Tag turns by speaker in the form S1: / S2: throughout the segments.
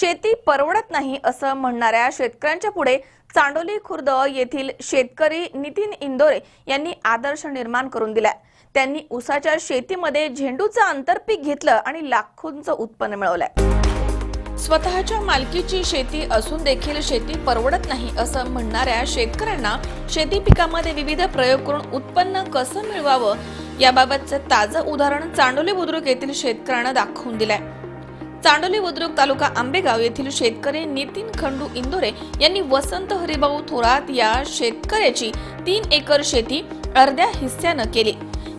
S1: शेती परवडत नाही असं म्हणणाऱ्या शेतकऱ्यांच्या पुढे चांडोली खुर्द येथील शेतकरी नितीन इंदोरे यांनी आदर्श निर्माण करून दिलाय. त्यांनी उसाच्या शेतीमध्ये झेंडूचं आंतरपीक घेतलं आणि लाखोंचं उत्पन्न मिळवलंय. स्वतःच्या मालकीची शेती असून देखील शेती परवडत नाही असं म्हणणाऱ्या शेतकऱ्यांना शेती पिकामध्ये विविध प्रयोग करून उत्पन्न कसं मिळवावं याबाबतचं ताजं उदाहरण चांडोली बुद्रुक येथील शेतकऱ्यांना दाखवून दिलंय. चांडोली बुद्रुक तालुका आंबेगाव येथील शेतकरी नितीन खंडू इंदोरे यांनी वसंत हरिभाऊ थोरात या शेतकऱ्याची तीन एकर शेती अर्ध्या हिस्स्यानं केली.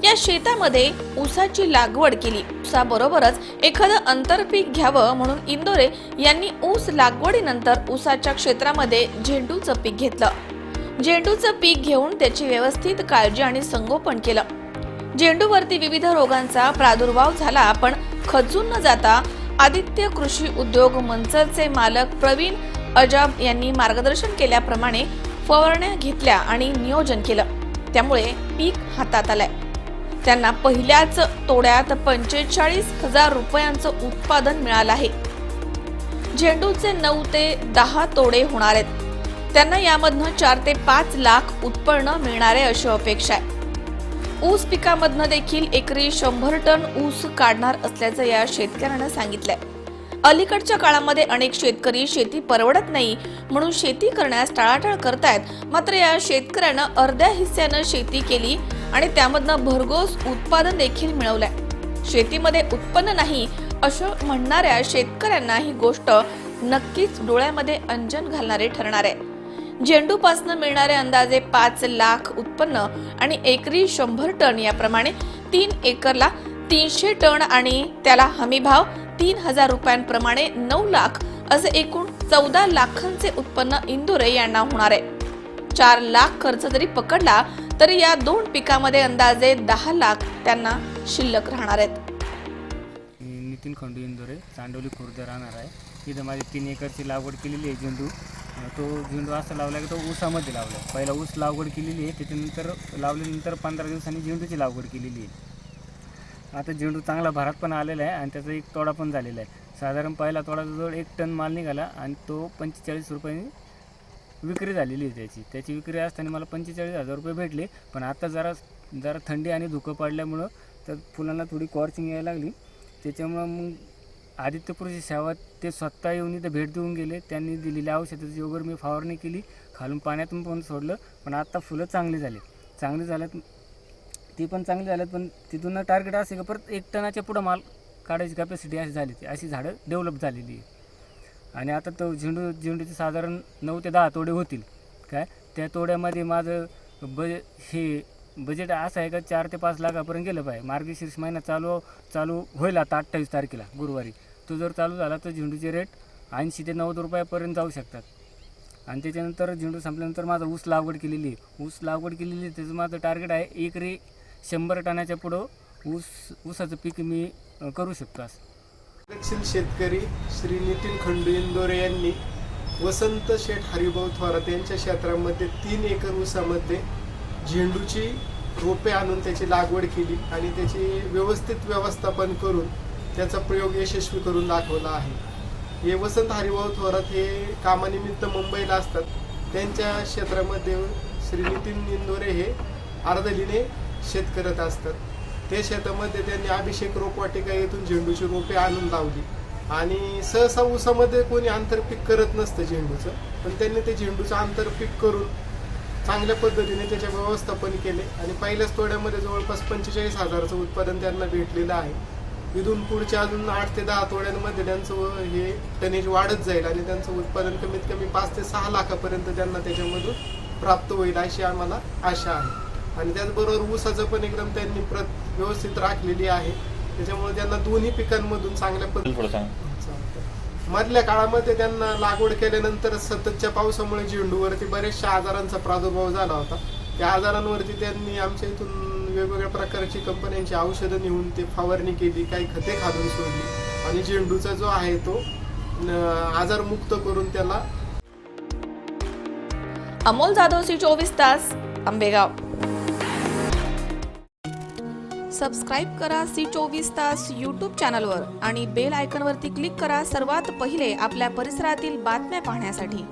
S1: या शेतामध्ये ऊसाची लागवड केली. ऊसाबरोबरच एखादं आंतरपीक घ्यावं म्हणून इंदोरे यांनी ऊस लागवडीनंतर ऊसाच्या क्षेत्रामध्ये झेंडूचं पीक घेतलं. झेंडूचं पीक घेऊन त्याची व्यवस्थित काळजी आणि संगोपन केलं. झेंडूवरती विविध रोगांचा प्रादुर्भाव झाला पण खचून न जाता आदित्य कृषी उद्योग मंचचे मालक प्रवीण अजाब यांनी मार्गदर्शन केल्याप्रमाणे फवारण्या घेतल्या आणि नियोजन केलं. त्यामुळे पीक हातात आलंय. त्यांना पहिल्याच तोड्यात पंचेचाळीस हजार रुपयांचं उत्पादन मिळालं आहे. झेंडूचे नऊ ते दहा तोडे होणार आहेत. त्यांना यामधनं चार ते पाच लाख उत्पन्न मिळणार आहे अशी अपेक्षा आहे. ऊस पिकामधनं देखील एकरी शंभर टन ऊस काढणार असल्याचं या शेतकऱ्यानं सांगितलंय. अलीकडच्या काळामध्ये अनेक शेतकरी शेती परवडत नाही म्हणून शेती करण्यास टाळाटाळ करतायत. मात्र या शेतकऱ्यानं अर्ध्या हिस्स्यानं शेती केली आणि त्यामधनं भरघोस उत्पादन देखील मिळवलंय. शेतीमध्ये उत्पन्न नाही असं म्हणणाऱ्या शेतकऱ्यांना ही गोष्ट नक्कीच डोळ्यामध्ये अंजन घालणारे ठरणार आहे. झेंडूपासनं मिळणारे अंदाजे पाच लाख उत्पन्न आणि एकरी शंभर टन याप्रमाणे तीन एकरला तीनशे टन आणि त्याला हमीभाव तीन हजार रुपयांप्रमाणे नऊ लाख असे एकूण चौदा लाखांचे उत्पन्न इंदुरे यांना होणार आहे. चार लाख खर्च जरी पकडला तरी या दोन पिकामध्ये अंदाजे दहा लाख त्यांना शिल्लक राहणार आहेत.
S2: नितीन खंडू इंदुरे चांडोली खुर्द राहणार आहे. इथं माझी तीन एकरची लागवड केलेली आहे झेंडू. तो झेंडू असा लावला की तो ऊसामध्ये लावला. पहिला ऊस लागवड केलेली आहे त्याच्यानंतर लावल्यानंतर पंधरा दिवसांनी झेंडूची लागवड केलेली आहे. आता झेंडू चांगला भरात पण आलेला आहे आणि त्याचा एक तोडा पण झालेला आहे. साधारण पहिला तोडा जवळ एक टन माल निघाला आणि तो पंचेचाळीस रुपयांनी विक्री झालेली आहे त्याची. त्याची विक्री असताना मला पंचेचाळीस हजार रुपये भेटले पण आता जरा जरा थंडी आणि धुकं पडल्यामुळं तर फुलांना थोडी कॉर्चिंग यायला लागली. त्याच्यामुळं मग आदित्य कृषी सेवा ते स्वतः येऊन इथं भेट देऊन गेले. त्यांनी दिलेल्या औषधाची वगैरे मी फवारणी केली. खालून पाण्यातून पण सोडलं पण आत्ता फुलं चांगली झाली चांगली झाल्यात ती पण चांगली झाल्यात पण तिथून टार्गेट असे का परत एक टनाच्या पुढं माल काढायची कॅपॅसिटी अशी झाली ती. अशी झाडं डेव्हलप झालेली आहे. आणि आता तो झेंडू झेंडूचे साधारण नऊ ते दहा तोडे होतील. काय? त्या तोड्यामध्ये माझं बज हे बजेट असं आहे का चार ते पाच लाखापर्यंत गेलं पाहिजे. मार्गशीर्ष महिना चालू चालू होईल आता अठ्ठावीस तारखेला गुरुवारी. तो जर चालू झाला तर झेंडूचे रेट ऐंशी ते नव्वद रुपयापर्यंत जाऊ शकतात. आणि त्याच्यानंतर झेंडू संपल्यानंतर माझं ऊस लागवड केलेली आहे. ऊस लागवड केलेली आहे त्याचं माझं टार्गेट आहे एकरी शंभर टनाच्या पुढं ऊस ऊसाचं पीक मी करू शकतो असं.
S3: दक्षिण शेतकरी श्री नितीन खंडू इंदोरे यांनी वसंत शेठ हरिभाऊ थोरात यांच्या क्षेत्रामध्ये तीन एकर ऊसामध्ये झेंडूची रोपे आणून त्याची लागवड केली आणि त्याची व्यवस्थित व्यवस्थापन करून त्याचा प्रयोग यशस्वी करून दाखवला आहे. हे वसंत हरिभाऊ थोरात हे कामानिमित्त मुंबईला असतात. त्यांच्या क्षेत्रामध्ये श्री नितीन इंदोरे हे अर्धलीने शेत करत असतात. त्या शेतामध्ये त्यांनी अभिषेक रोपवाटिका येथून झेंडूची रोपे आणून लावली. आणि सहसा ऊसामध्ये कोणी आंतरपीक करत नसतं झेंडूचं. पण त्यांनी ते झेंडूचं आंतरपीक करून चांगल्या पद्धतीने त्याचे व्यवस्थापन केले. आणि पहिल्याच तोड्यामध्ये जवळपास पंचेचाळीस हजाराचं उत्पादन त्यांना भेटलेलं आहे. इथून पुढच्या अजून आठ ते दहा तोड्यांमध्ये त्यांचं हे टनेज वाढत जाईल आणि त्यांचं उत्पादन कमीत कमी पाच ते सहा लाखापर्यंत त्यांना त्याच्यामधून प्राप्त होईल अशी आम्हाला आशा आहे. आणि त्याचबरोबर ऊसाचं पण एकदम त्यांनी प्रत व्यवस्थित राखलेली आहे. त्याच्यामुळे त्यांना दोन्ही पिकांमधून चांगल्या पद्धतीने. मधल्या काळामध्ये त्यांना लागवड केल्यानंतर सततच्या पावसामुळे झेंडूवरती बऱ्याचशा आजारांचा प्रादुर्भाव झाला होता. त्या आजारांवरती त्यांनी आमच्या इथून वेगवेगळ्या प्रकारची कंपन्यांची औषधं नेऊन ते फवारणी केली काही खते खालून सोडली. आणि झेंडूचा जो आहे तो आजारमुक्त करून त्याला
S1: अमोल जाधव सी चोवीस तास आंबेगाव. सबस्क्राईब करा सी चोवीस तास यूट्यूब चॅनलवर आणि बेल आयकनवरती क्लिक करा सर्वात पहिले आपल्या परिसरातील बातम्या पाहण्यासाठी.